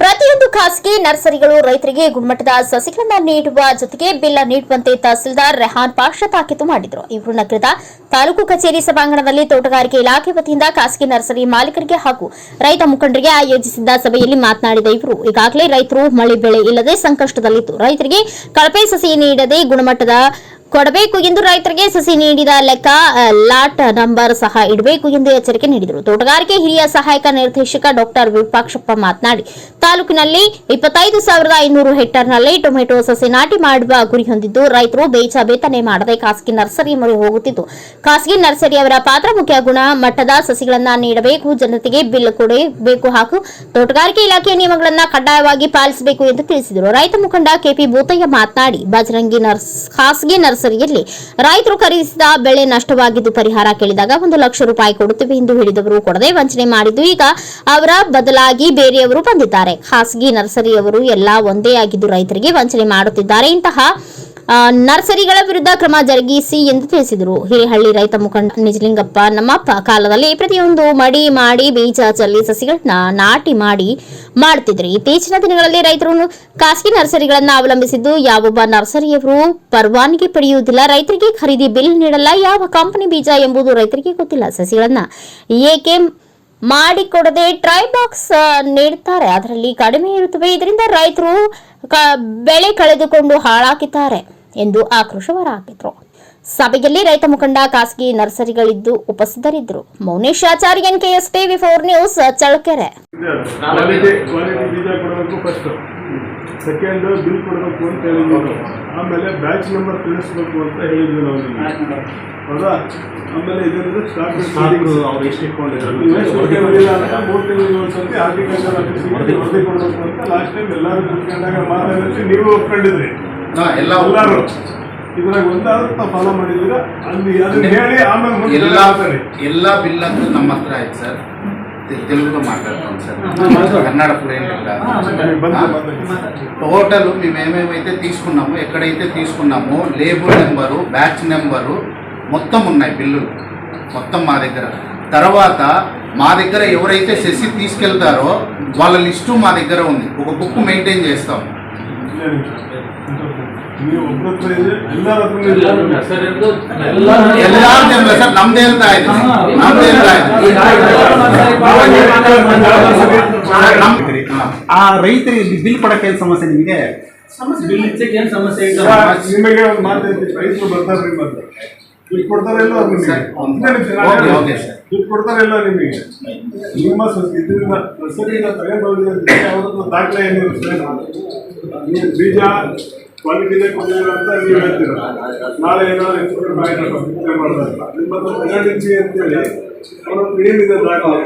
ಪ್ರತಿಯೊಂದು ಖಾಸಗಿ ನರ್ಸರಿಗಳು ರೈತರಿಗೆ ಗುಣಮಟ್ಟದ ಸಸಿಗಳನ್ನು ನೀಡುವ ಜೊತೆಗೆ ಬಿಲ್ಲ ನೀಡುವಂತೆ ತಹಸೀಲ್ದಾರ್ ರೆಹಾನ್ ಪಾಷಾ ತಾಕೀತು ಮಾಡಿದರು. ಇವರು ನಗರದ ತಾಲೂಕು ಕಚೇರಿ ಸಭಾಂಗಣದಲ್ಲಿ ತೋಟಗಾರಿಕೆ ಇಲಾಖೆ ವತಿಯಿಂದ ಖಾಸಗಿ ನರ್ಸರಿ ಮಾಲೀಕರಿಗೆ ಹಾಗೂ ರೈತ ಮುಖಂಡರಿಗೆ ಆಯೋಜಿಸಿದ್ದ ಸಭೆಯಲ್ಲಿ ಮಾತನಾಡಿದ ಇವರು, ಈಗಾಗಲೇ ರೈತರು ಮಳೆ ಬೆಳೆ ಇಲ್ಲದೆ ಸಂಕಷ್ಟದಲ್ಲಿದ್ದು, ರೈತರಿಗೆ ಕಳಪೆ ಸಸಿ ನೀಡದೆ ಗುಣಮಟ್ಟದ ಕೊಡಬೇಕು ಎಂದು ರೈತರಿಗೆ ಸಸಿ ನೀಡಿದ ಲೆಕ್ಕ ಲಾಟ್ ನಂಬರ್ ಸಹ ಇಡಬೇಕು ಎಂದು ಎಚ್ಚರಿಕೆ ನೀಡಿದರು. ತೋಟಗಾರಿಕೆ ಹಿರಿಯ ಸಹಾಯಕ ನಿರ್ದೇಶಕ ಡಾಕ್ಟರ್ ವಿರೂಪಾಕ್ಷಪ್ಪ ಮಾತನಾಡಿ, ತಾಲೂಕಿನಲ್ಲಿ ಇಪ್ಪತ್ತೈದು ಸಾವಿರದ ಐನೂರು ಹೆಕ್ಟರ್ನಲ್ಲಿ ಟೊಮೆಟೊ ಸಸಿ ನಾಟಿ ಮಾಡುವ ಗುರಿ ಹೊಂದಿದ್ದು, ರೈತರು ಬೇಚ ಬೇತನೆ ಮಾಡದೆ ಖಾಸಗಿ ನರ್ಸರಿ ಮೊರೆ ಹೋಗುತ್ತಿದ್ದು. ಖಾಸಗಿ ನರ್ಸರಿಯವರ ಪಾತ್ರ ಮುಖ್ಯ ಗುಣ, ಮಟ್ಟದ ಸಸಿಗಳನ್ನ ನೀಡಬೇಕು, ಜನತೆಗೆ ಬಿಲ್ ಕೊಡಬೇಕು ಹಾಗೂ ತೋಟಗಾರಿಕೆ ಇಲಾಖೆಯ ನಿಯಮಗಳನ್ನ ಕಡ್ಡಾಯವಾಗಿ ಪಾಲಿಸಬೇಕು ಎಂದು ತಿಳಿಸಿದರು. ರೈತ ಮುಖಂಡ ಕೆಪಿ ಭೂತಯ್ಯ ಮಾತನಾಡಿ, ಬಜರಂಗಿ ನರ್ಸ್, ಖಾಸಗಿ ನರ್ಸರಿಯಲ್ಲಿ ರೈತರು ಖರೀದಿಸಿದ ಬೆಳೆ ನಷ್ಟವಾಗಿದ್ದು ಪರಿಹಾರ ಕೇಳಿದಾಗ ಒಂದು ಲಕ್ಷ ರೂಪಾಯಿ ಕೊಡುತ್ತೇವೆ ಎಂದು ಹೇಳಿದವರು ಕೊಡದೆ ವಂಚನೆ ಮಾಡಿದ್ದು ಈಗ ಅವರ ಬದಲಾಗಿ ಬೇರೆಯವರು ಬಂದಿದ್ದಾರೆ. ಖಾಸಗಿ ನರ್ಸರಿಯವರು ಎಲ್ಲಾ ಒಂದೇ ಆಗಿದ್ದು ರೈತರಿಗೆ ವಂಚನೆ ಮಾಡುತ್ತಿದ್ದಾರೆ. ಇಂತಹ ನರ್ಸರಿಗಳ ವಿರುದ್ಧ ಕ್ರಮ ಜರುಗಿಸಿ ಎಂದು ತಿಳಿಸಿದರು. ಹಿರೇಹಳ್ಳಿ ರೈತ ಮುಖಂಡ ನಿಜಲಿಂಗಪ್ಪ ನಮ್ಮಪ್ಪ ಕಾಲದಲ್ಲಿ ಪ್ರತಿಯೊಂದು ಮಡಿ ಮಾಡಿ, ಬೀಜ ಚಲ್ಲಿ, ಸಸಿಗಳನ್ನ ನಾಟಿ ಮಾಡಿ ಮಾಡುತ್ತಿದ್ರು ಇತ್ತೀಚಿನ ದಿನಗಳಲ್ಲಿ ರೈತರು ಖಾಸಗಿ ನರ್ಸರಿಗಳನ್ನ ಅವಲಂಬಿಸಿದ್ದು, ಯಾವೊಬ್ಬ ನರ್ಸರಿಯವರು ಪರವಾನಗಿ ಪಡೆಯುವುದಿಲ್ಲ. ರೈತರಿಗೆ ಖರೀದಿ ಬಿಲ್ ನೀಡಲ್ಲ. ಯಾವ ಕಂಪನಿ ಬೀಜ ಎಂಬುದು ರೈತರಿಗೆ ಗೊತ್ತಿಲ್ಲ. ಸಸಿಗಳನ್ನ ಏಕೆ ಮಾಡಿಕೊಡದೆ ಟ್ರೈ ಬಾಕ್ಸ್ ನೀಡುತ್ತಾರೆ ಅದರಲ್ಲಿ ಕಡಿಮೆ ಇರುತ್ತವೆ. ಇದರಿಂದ ರೈತರು ಬೆಳೆ ಕಳೆದುಕೊಂಡು ಹಾಳಾಗಿದ್ದಾರೆ. ಎಂದು ಆಕ್ರೋಶ ಹೊರಹಾಕಿದ್ರು ಸಭೆಯಲ್ಲಿ ರೈತ ಮುಖಂಡ ಖಾಸಗಿ ನರ್ಸರಿಗಳಿದ್ದು ಉಪಸ್ಥಿತರಿದ್ದರು. Mounesh ಆಚಾರ್ಯನ್ KS TV four news Challakere. First second bill ಕೊಡಬೇಕು ಅಂತ ಹೇಳಿದ್ವಿ ಆಮೇಲೆ ಬ್ಯಾಚ್ ನಂಬರ್ ತಿಳಿಸ್ಬೇಕು ಅಂತ ಹೇಳಿದ್ವಿ ನಾವು ಹೌದಾ? ಆಮೇಲೆ ಇದರಿಂದ ಸ್ಟಾರ್ಟ್ ಇಟ್ಕೊಂಡಿದ್ದಾರೆ ಅವ್ರು ಎಷ್ಟು ಇಟ್ಕೊಂಡಿದ್ರು ಮೂರು ತಿಂಗಳಿಗೆ ಒಂದ್ಸತಿ ಆರ್ಟಿಕಲ್ಚರ್ ಆಫೀಸಿಗೆ ವರದಿ ಕೊಡಬೇಕು. ಅಂತ ಲಾಸ್ಟ್ ಟೈಮ್ ಎಲ್ಲರೂ ಕುತ್ಕೊಂಡಾಗ ಮಾತಾಡಿದ್ರೆ. ನೀವು ಒಪ್ಕೊಂಡಿದ್ರಿ. ಎಲ್ಲ ಎಲ್ಲರೂ ಇದ್ರಾಗ ಒಂದಾದ್ರೂ ತಾವು ಫಾಲೋ ಮಾಡಿದ್ದೀರಾ ಅಲ್ಲಿ ಅದನ್ನ ಹೇಳಿ ಆಮೇಲೆ ಮುಂದೆ ಎಲ್ಲ ಮಾತಾಡಿ ಎಲ್ಲ ಬಿಲ್ ಅಂತೂ ನಮ್ಮ ಹತ್ರ ಆಯ್ತು ಸರ್ ತೆಲ್- తెలుగులో మాట్లాడతాం సార్ కన్నడ ఫ్రెండ్ ಬಂದು ಮಾತಾಡಿ టోటల్ మేము ఏమేమైతే తీసుకున్నామో ఎక్కడైతే తీసుకున్నామో లేబుల్ నెంబరు బ్యాచ్ నెంబరు మొత్తం ఉన్నాయి బిల్లులు మొత్తం మా దగ్గర తర్వాత మా దగ్గర ఎవరైతే సెసి తీసుకెళ్తారో వాళ్ళ లిస్టు మా దగ్గర ఉంది ఒక బుక్ మెయింటైన్ చేస్తాం ಆ ರೈತರಿಗೆ ಬಿಲ್ ಕೊಡಕ್ಕೆ ಏನ್ ಸಮಸ್ಯೆ ನಿಮಗೆ ಬಿಲ್ ಸಮಸ್ಯೆ ನಿಮಗೆ ಒಂದು ರೈತರು ಬರ್ತಾರೆ ಮತ್ತೆ ದುಡ್ಡು. ದುಡ್ಡು ನಿಮ್ಮ ಇದರಿಂದ ನರ್ಸರಿಯಿಂದ ತಗೊಂಡು ಅವ್ರ ಹತ್ರ ದಾಖಲೆ ಏನಿರುತ್ತೆ ಬೀಜ ಕ್ವಾಲಿಟಿನೇ ಕೊಟ್ಟಿದ್ದೀರ ಅಂತ ನೀವು ಹೇಳ್ತೀರ? ನಾಳೆ ಏನಾದ್ರು ಹೆಚ್ಚು ಕಡಿಮೆ ಆಯ್ತಪ್ಪ ಮಾಡ್ತಾರೆ? ನಿಮ್ಮ ಹತ್ರ ತಗೊಂಡಿದ್ವಿ ಅಂತೇಳಿ ಅವರು ಹತ್ರ ಏನಿದೆ ದಾಖಲೆ.